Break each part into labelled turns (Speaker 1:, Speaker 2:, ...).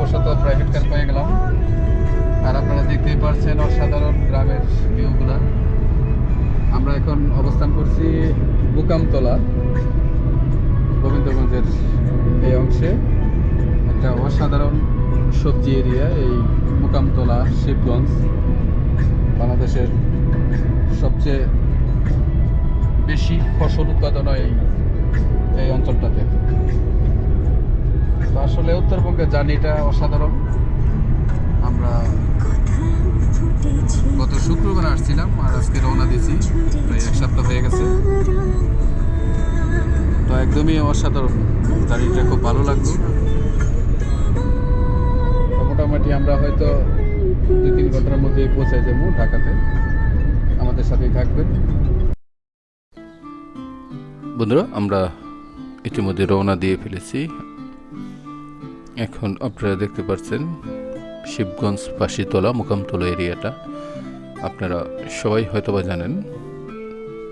Speaker 1: সৌভাগ্যবশত private car পেয়ে গেলাম। আর আপনারা দেখতেই পারছেন অসাধারণ গ্রামের ভিউগুলা আমরা এখন অবস্থান করছি বুকামতলা, গোবিন্দগঞ্জের এই অংশে। একটা অসাধারণ সবজি এরিয়া এই মুকামতলা শিবগঞ্জ। বাংলাদেশের সবচেয়ে বেশি ফসল উৎপাদন হয় উত্তরবঙ্গের জার্নিটা অসাধারণ। আমরা গত শুক্রবার আসছিলাম আর আজকে রওনা দিয়েছি। প্রায় এক সপ্তাহ হয়ে গেছে। তো একদমই অসাধারণ। জার্নিটা খুব ভালো লাগল। মোটামুটি আমরা হয়তো দুই তিন ঘণ্টার মধ্যে পৌঁছে যাব ঢাকাতে। আমাদের সাথেই থাকবেন। বন্ধুরা, আমরা ইতিমধ্যে রওনা দিয়ে ফেলেছি। এখন আপনারা দেখতে পাচ্ছেন শিবগঞ্জ পাশিতলা মুকামতলা এরিয়াটা। আপনারা সবাই হয়তোবা জানেন,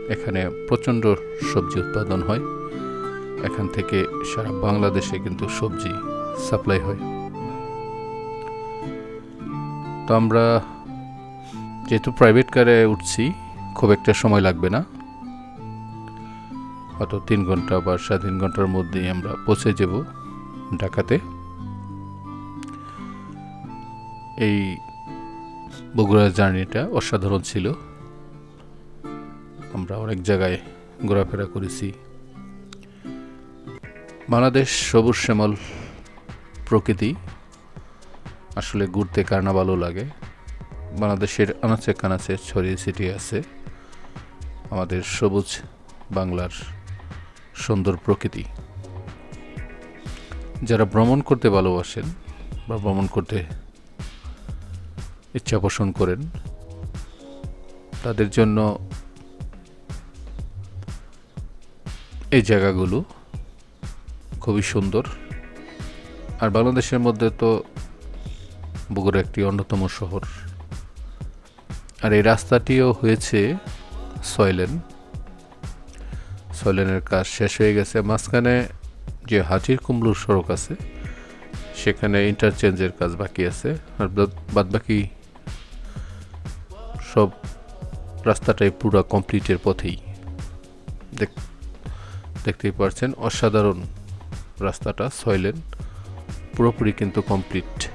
Speaker 1: এখানে প্রচণ্ড সবজি উৎপাদন হয়। এখান থেকে সারা বাংলাদেশে কিন্তু সবজি সাপ্লাই হয়। তো আমরা যেহেতু প্রাইভেট কারে উঠছি, খুব একটা সময় লাগবে না। হয়তো তিন ঘণ্টা বা সাড়ে তিন ঘণ্টার মধ্যেই আমরা পৌঁছে যাব ঢাকাতে। এই বগুড়ার জার্নিটা অসাধারণ ছিল। আমরা অনেক জায়গায় ঘোরাফেরা করেছি। বাংলাদেশ সবুজ শ্যামল প্রকৃতি। আসলে ঘুরতে কার না ভালো লাগে। বাংলাদেশের আনাচে কানাচে ছড়িয়ে ছিটিয়ে আছে আমাদের সবুজ বাংলার সুন্দর প্রকৃতি। যারা ভ্রমণ করতে ভালোবাসেন বা ভ্রমণ করতে ইচ্ছা পোষণ করেন। তাদের জন্য এই জায়গাগুলো খুবই সুন্দর। আর বাংলাদেশের মধ্যে তো বগুড়া একটি অন্যতম শহর। আর এই রাস্তাটিও হয়েছে সয়লেন সয়লেনের কাজ শেষ হয়ে গেছে। মাঝখানে যে হাজির কুমড়ুর সড়ক আছে, সেখানে ইন্টারচেঞ্জের কাজ বাকি আছে। আর বাদ বাকি সব রাস্তাটাই পুরো কমপ্লিটের পথেই। দেখ- দেখতেই পারছেন অসাধারণ রাস্তাটা সয়লেন পুরোপুরি কিন্তু কমপ্লিট।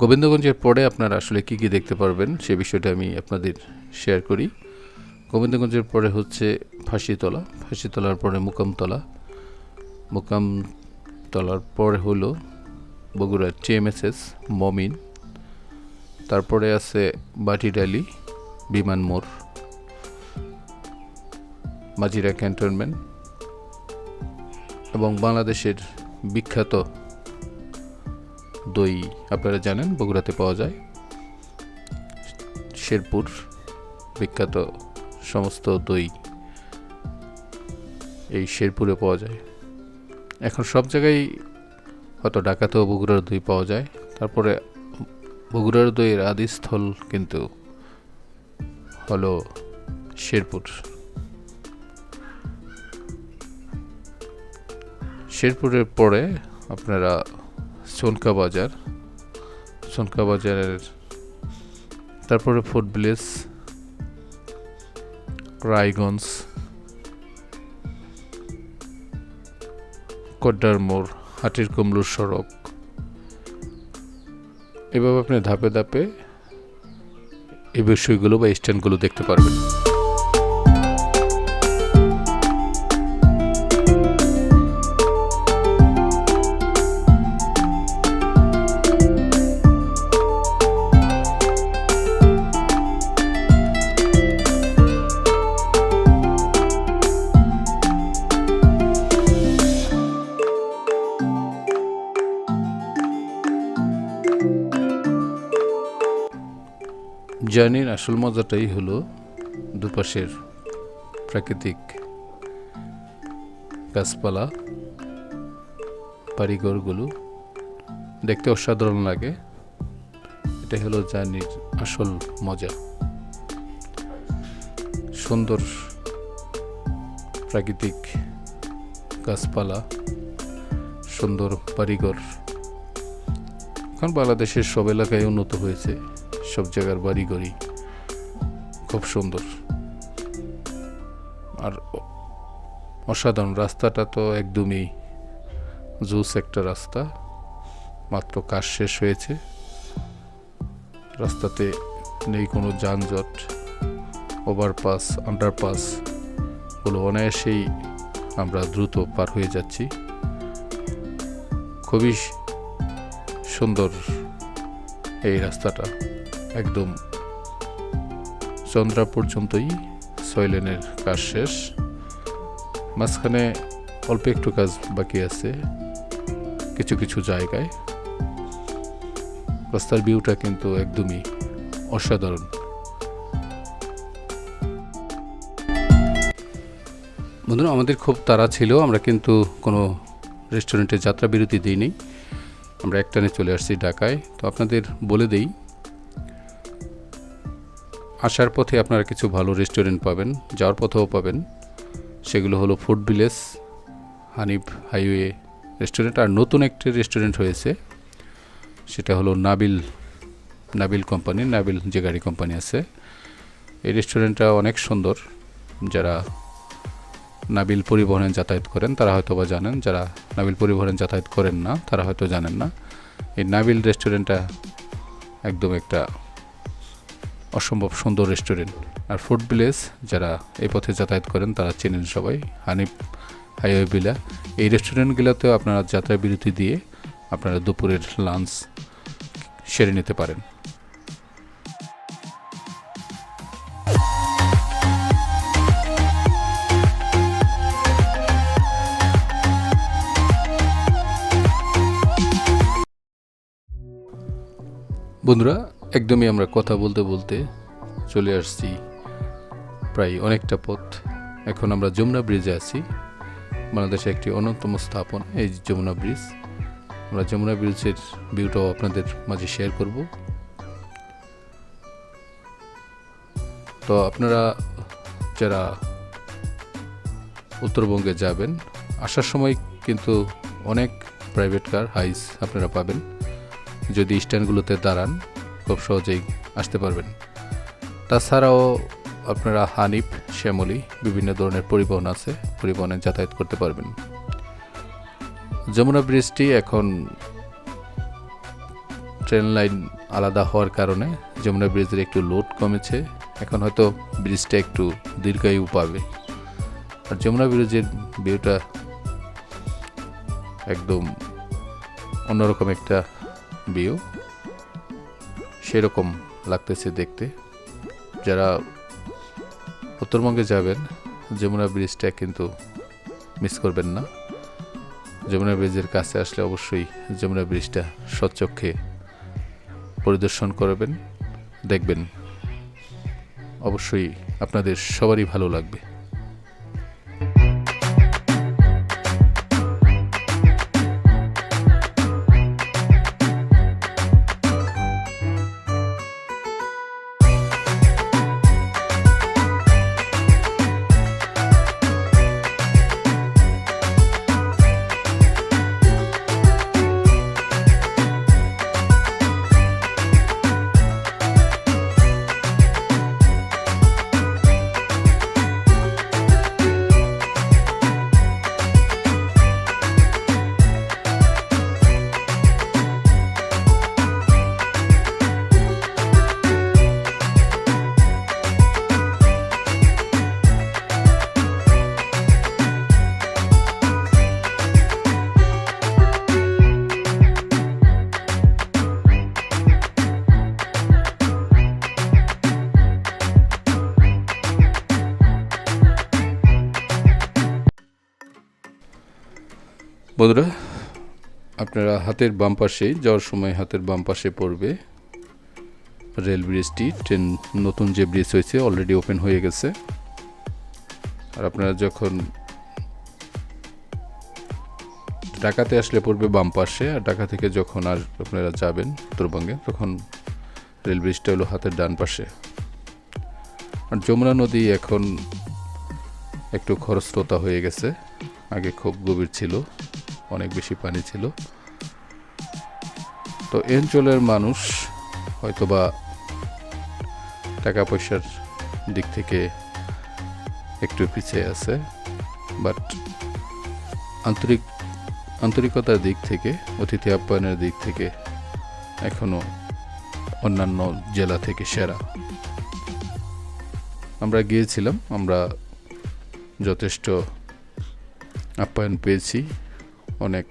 Speaker 1: গোবিন্দগঞ্জের পরে আপনারা আসলে কি কি দেখতে পারবেন সে বিষয়টা আমি আপনাদের শেয়ার করি। গোবিন্দগঞ্জের পরে হচ্ছে ফাঁসিতলা, ফাঁসিতলার পরে মুকামতলা। মুকামতলার পরে হলো বগুড়ার টিএমএসএস, মমিন। তারপরে আছে বাটিডালি, বিমান মোড়। মাজিরা ক্যান্টনমেন্ট। এবং বাংলাদেশের বিখ্যাত দই আপনারা জানেন, বগুড়াতে পাওয়া যায়। শেরপুর বিখ্যাত সমস্ত দই এই শেরপুরে পাওয়া যায়। এখন সব জায়গায় হয়তো ঢাকাতেও বগুড়ার দই পাওয়া যায়। তারপরে বগুড়ার দইয়ের আদিস্থল কিন্তু হলো শেরপুর। শেরপুরের পরে আপনারা সোনকা বাজার। সোনকা বাজারের তারপরে ফুড ভিলেজ রায়গঞ্জ, কড্ডার মোড় হাটির কুমড়ুর সড়ক। এভাবে আপনি ধাপে ধাপে এই বিষয়গুলো বা স্ট্যান্ডগুলো দেখতে পারবেন। জার্নির আসল মজাটাই হলো দুপাশের প্রাকৃতিক গাছপালা, বাড়িঘরগুলো। দেখতে অসাধারণ লাগে। এটাই হলো জার্নির আসল মজা। সুন্দর প্রাকৃতিক গাছপালা, সুন্দর বাড়িঘর। এখন বাংলাদেশের সব এলাকায় উন্নত হয়েছে। সব জায়গার বাড়িঘরই খুব সুন্দর। আর অসাধারণ রাস্তাটা তো একদমই জুস একটা রাস্তা। মাত্র কাজ শেষ হয়েছে। রাস্তাতে নেই কোনো যানজট ওভারপাস আন্ডারপাসগুলো অনায়াসেই আমরা দ্রুত পার হয়ে যাচ্ছি। খুবই সুন্দর এই রাস্তাটা। একদম চন্দ্রা পর্যন্তই সয়লেনের কাজ শেষ। মাঝখানে অল্প একটু কাজ বাকি আছে, কিছু কিছু জায়গায়। রাস্তার ভিউটা কিন্তু একদমই অসাধারণ। বন্ধুরা, আমাদের খুব তাড়া ছিল, আমরা কিন্তু কোনো রেস্টুরেন্টে যাত্রা বিরতি দিইনি। আমরা একটানে চলে আসছি ঢাকায়। তো আপনাদের বলে দেই আসার পথে আপনারা কিছু ভালো রেস্টুরেন্ট পাবেন, যাওয়ার পথেও পাবেন। সেগুলো হলো food village Hanif highway restaurant আর নতুন একটি রেস্টুরেন্ট হয়েছে। সেটা হলো নাবিল নাবিল কোম্পানি নাবিল যে গাড়ি কোম্পানি আছে। এই রেস্টুরেন্টটা অনেক সুন্দর। যারা নাবিল পরিবহনে যাতায়াত করেন, তারা হয়তো বা জানেন। যারা নাবিল পরিবহনে যাতায়াত করেন না, তারা হয়তো জানেন না। এই নাবিল রেস্টুরেন্টটা একদম একটা অসম্ভব সুন্দর রেস্টুরেন্ট আর ফুড ভিলেজ যারা এই পথে যাতায়াত করেন, তারা চেনেন সবাই। হানিফ হাইওয়ে বিলা এই রেস্টুরেন্টগুলোতেও আপনারা যাত্রা বিরতি দিয়ে আপনারা দুপুরের লাঞ্চ সেরে নিতে পারেন। বন্ধুরা একদমই আমরা কথা বলতে বলতে চলে আসছি প্রায় অনেকটা পথ। এখন আমরা যমুনা ব্রিজে আছি। বাংলাদেশে একটি অন্যতম স্থাপন, এই যমুনা ব্রিজ। আমরা যমুনা ব্রিজের ভিউটাও আপনাদের মাঝে শেয়ার করব। তো আপনারা যারা উত্তরবঙ্গে যাবেন, আসার সময় কিন্তু অনেক প্রাইভেট কার হাইস আপনারা পাবেন। যদি স্ট্যান্ডগুলোতে দাঁড়ান খুব সহজেই আসতে পারবেন। তাছাড়াও আপনারা হানিফ, শ্যামলি বিভিন্ন ধরনের পরিবহন আছে, পরিবহনে যাতায়াত করতে পারবেন। যমুনা ব্রিজটি এখন ট্রেন লাইন আলাদা হওয়ার কারণে যমুনা ব্রিজের একটু লোড কমেছে। এখন হয়তো ব্রিজটা একটু দীর্ঘায়ু পাবে। আর যমুনা ব্রিজের ভিউটা একদম অন্যরকম একটা ভিউ। সেরকম লাগতেছে দেখতে। যারা উত্তরবঙ্গে যাবেন, যমুনা ব্রিজটা কিন্তু মিস করবেন না। যমুনা ব্রিজের কাছে আসলে অবশ্যই যমুনা ব্রিজটা সচক্ষে পরিদর্শন করবেন, দেখবেন। অবশ্যই আপনাদের সবারই ভালো লাগবে। বন্ধুরা, আপনারা হাতের বাম পাশে, যাওয়ার সময় হাতের বাম পাশে পড়বে রেল ব্রিজটি। ট্রেন, নতুন যে ব্রিজ হয়েছে অলরেডি ওপেন হয়ে গেছে। আর আপনারা যখন ঢাকাতে আসলে পড়বে বাম পাশে, আর ঢাকা থেকে যখন আর আপনারা যাবেন উত্তরবঙ্গে, তখন রেল ব্রিজটা হলো হাতের ডান পাশে। আর যমুনা নদী এখন একটু খরস্রোতা হয়ে গেছে, আগে খুব গভীর ছিল। অনেক বেশি পানি ছিল। তো অঞ্চলের মানুষ হয়তোবা টাকা পয়সার দিক থেকে একটু পিছিয়ে আছে বাট আন্তরিক, আন্তরিকতার দিক থেকে, অতিথি আপ্যায়নের দিক থেকে এখনও অন্যান্য জেলা থেকে সেরা। আমরা গিয়েছিলাম, আমরা যথেষ্ট আপ্যায়ন পেয়েছি। অনেক,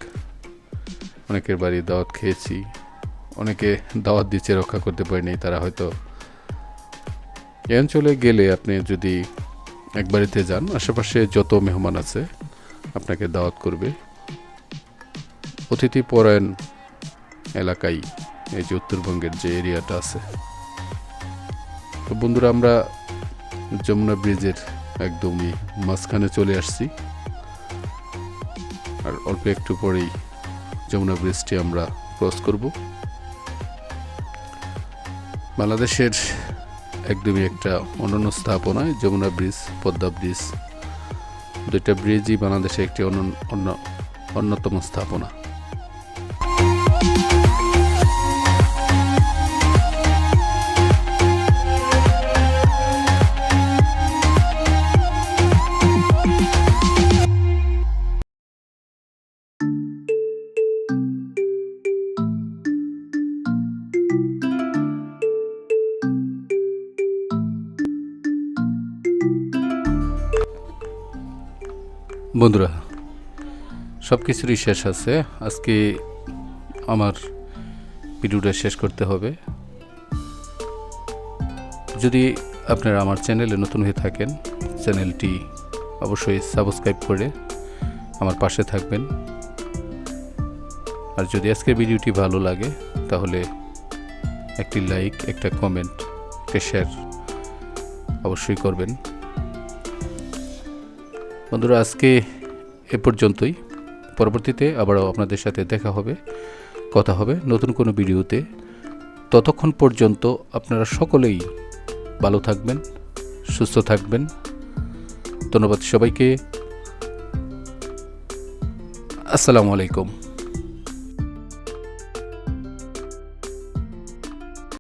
Speaker 1: অনেকের বাড়ি দাওয়াত খেয়েছি। অনেকে দাওয়াত দিচ্ছে, রক্ষা করতে পারেনি, তারা হয়তো এই অঞ্চলে গেলে আপনি যদি এক বাড়িতে যান, আশেপাশে যত মেহমান আছে, আপনাকে দাওয়াত করবে। অতিথি পরায়ণ এলাকায় এই যে উত্তরবঙ্গের যে এরিয়াটা আছে। তো বন্ধুরা, আমরা যমুনা ব্রিজের একদমই মাঝখানে চলে আসছি। অল্প একটু পরেই যমুনা ব্রিজটি আমরা ক্রস করব। বাংলাদেশের একদমই একটা অনন্য স্থাপনায় যমুনা ব্রিজ, পদ্মা ব্রিজ। দুইটা ব্রিজই বাংলাদেশে একটি অন্য- অন্যতম স্থাপনা। বন্ধুরা সব কিছুরই শেষ আছে। আজকে আমার ভিডিওটা শেষ করতে হবে। যদি আপনারা আমার চ্যানেলে নতুন হয়ে থাকেন, চ্যানেলটি অবশ্যই সাবস্ক্রাইব করে আমার পাশে থাকবেন। আর যদি আজকের ভিডিওটি ভালো লাগে, তাহলে একটি লাইক, একটা কমেন্ট, একটা শেয়ার অবশ্যই করবেন। বন্ধুরা, আজকে এ পর্যন্তই। পরবর্তীতে আবারও আপনাদের সাথে দেখা হবে, কথা হবে নতুন কোনো ভিডিওতে। ততক্ষণ পর্যন্ত আপনারা সকলেই ভালো থাকবেন, সুস্থ থাকবেন। ধন্যবাদ সবাইকে। আসসালামু আলাইকুম।